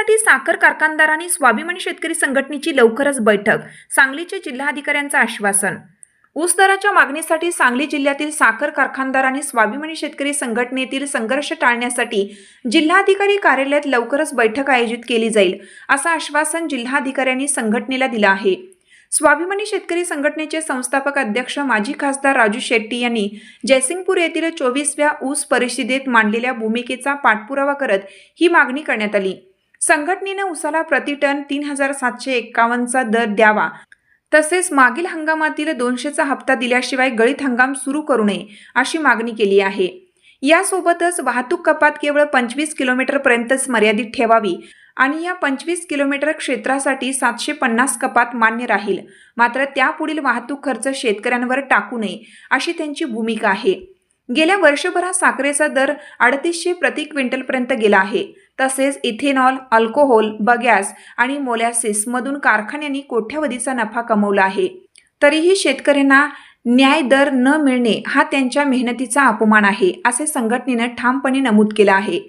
यासाठी साखर कारखानदार आणि स्वाभिमानी शेतकरी संघटनेची लवकरच बैठक सांगलीचे जिल्हाधिकाऱ्यांचं आश्वासन. ऊस दराच्या मागणीसाठी सांगली जिल्ह्यातील साखर कारखानदार आणि स्वाभिमानी शेतकरी संघटनेतील संघर्ष टाळण्यासाठी जिल्हाधिकारी कार्यालयात लवकरच बैठक आयोजित केली जाईल असं आश्वासन जिल्हाधिकाऱ्यांनी संघटनेला दिलं आहे. स्वाभिमानी शेतकरी संघटनेचे संस्थापक अध्यक्ष माजी खासदार राजू शेट्टी यांनी जयसिंगपूर येथील चोवीसव्या ऊस परिषदेत मांडलेल्या भूमिकेचा पाठपुरावा करत ही मागणी करण्यात आली. संघटनेनं उसाला प्रति टन तीन हजार सातशे एक्कावन्नचा दर द्यावा. तसेच मागील हंगामातील दोनशेचा हप्ता दिल्याशिवाय गळीत हंगाम सुरू करू नये अशी मागणी केली आहे. यासोबतच वाहतूक कपात केवळ पंचवीस किलोमीटरपर्यंतच मर्यादित ठेवावी आणि या पंचवीस किलोमीटर क्षेत्रासाठी सातशे पन्नास कपात मान्य राहील. मात्र त्यापुढील वाहतूक खर्च शेतकऱ्यांवर टाकू नये अशी त्यांची भूमिका आहे. गेल्या वर्षभरात साखरेचा दर अडतीसशे प्रति क्विंटलपर्यंत गेला आहे. तसेच इथेनॉल अल्कोहोल बगॅस आणि मोलॅसिसमधून कारखान्यांनी कोट्यावधीचा नफा कमवला आहे. तरीही शेतकऱ्यांना न्याय दर न मिळणे हा त्यांच्या मेहनतीचा अपमान आहे असे संघटनेनं ठामपणे नमूद केलं आहे.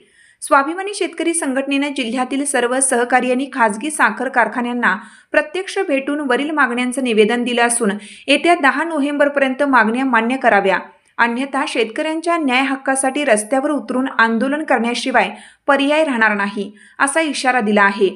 स्वाभिमानी शेतकरी संघटनेनं जिल्ह्यातील सर्व सहकारी आणि खाजगी साखर कारखान्यांना प्रत्यक्ष भेटून वरील मागण्यांचं निवेदन दिलं असून येत्या दहा नोव्हेंबरपर्यंत मागण्या मान्य कराव्या. अन्यथा शेतकऱ्यांच्या न्याय हक्कासाठी रस्त्यावर उतरून आंदोलन करण्याशिवाय पर्याय राहणार नाही असा इशारा दिला आहे.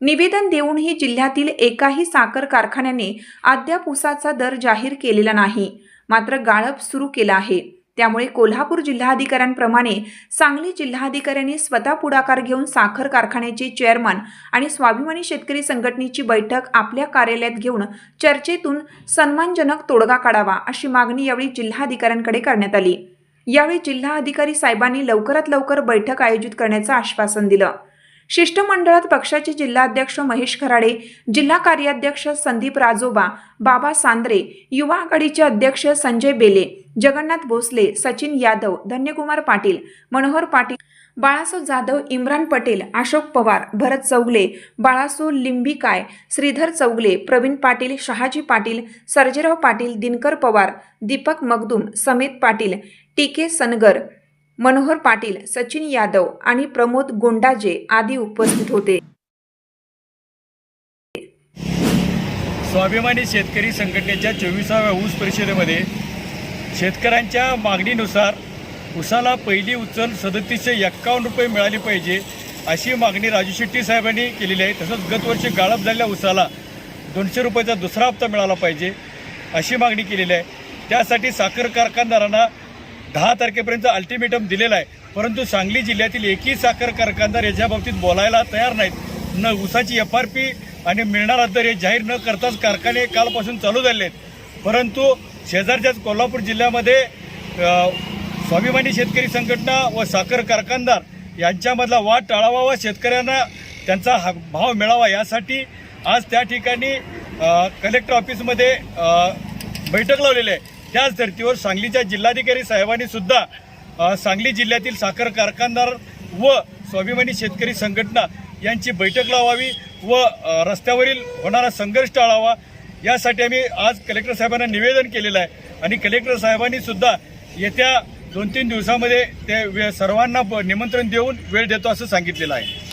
निवेदन देऊनही जिल्ह्यातील एकाही साखर कारखान्याने अद्याप उसाचा दर जाहीर केलेला नाही मात्र गाळप सुरू केला आहे. त्यामुळे कोल्हापूर जिल्हाधिकाऱ्यांप्रमाणे सांगली जिल्हाधिकाऱ्यांनी स्वतः पुढाकार घेऊन साखर कारखान्याचे चेअरमन आणि स्वाभिमानी शेतकरी संघटनेची बैठक आपल्या कार्यालयात घेऊन चर्चेतून सन्मानजनक तोडगा काढावा अशी मागणी यावेळी जिल्हाधिकाऱ्यांकडे करण्यात आली. यावेळी जिल्हाधिकारी साहेबांनी लवकरात लवकर बैठक आयोजित करण्याचं आश्वासन दिलं. शिष्टमंडळात पक्षाचे जिल्हाध्यक्ष महेश खराडे जिल्हा कार्याध्यक्ष संदीप राजोबा बाबा सांद्रे युवा आघाडीचे अध्यक्ष संजय बेले जगन्नाथ भोसले सचिन यादव धन्यकुमार पाटील मनोहर पाटील बाळासो जाधव इम्रान पटेल अशोक पवार भरत चौगले बाळासो लिंबिकाय श्रीधर चौगले प्रवीण पाटील शहाजी पाटील सर्जेराव पाटील दिनकर पवार दीपक मगदूम समेत पाटील टी के सनगर मनोहर पाटील सचिन यादव आणि प्रमोद गोंडाजे आदी उपस्थित होते. स्वाभिमानी शेतकरी संघटनेच्या चोवीसाव्या ऊस परिषदेमध्ये शेतकऱ्यांच्या मागणीनुसार उसाला पहिली उचल सदतीसशे एक्कावन्न रुपये मिळाली पाहिजे अशी मागणी राजू शेट्टी साहेबांनी केलेली आहे. तसंच गतवर्षी गाळप झालेल्या उसाला दोनशे रुपयाचा दुसरा हप्ता मिळाला पाहिजे अशी मागणी केलेली आहे. त्यासाठी साखर कारखानदारांना दहा तारखेपर्यंत अल्टिमेटम दिलेला आहे. परंतु सांगली जिल्ह्यातील एकही साखर कारखानदार याच्या बाबतीत बोलायला तयार नाहीत. न उसाची एफ आर पी आणि मिळणारा दर हे जाहीर न करताच कारखाने कालपासून चालू झाले आहेत परंतु शेजारच्याच कोल्हापूर जिल्ह्यामध्ये स्वाभिमानी शेतकरी संघटना व साखर कारखानदार यांच्यामधला वाद टाळावा व शेतकऱ्यांना त्यांचा हा भाव मिळावा यासाठी आज त्या ठिकाणी कलेक्टर ऑफिसमध्ये बैठक लावलेली आहे. त्याच धर्तीवर सांगलीच्या जिल्हाधिकारी साहेबांनी सुद्धा सांगली जिल्ह्यातील साखर कारखानदार व स्वाभिमानी शेतकरी संघटना यांची बैठक लावावी व रस्त्यावरील होणारा संघर्ष टाळावा यासाठी आम्ही आज कलेक्टर साहेबांना निवेदन केलेलं आहे. आणि कलेक्टर साहेबांनी सुद्धा येत्या दोन तीन दिवसामध्ये ते वे- सर्वांना ब- निमंत्रण देऊन वेळ देतो असं सांगितलेलं आहे.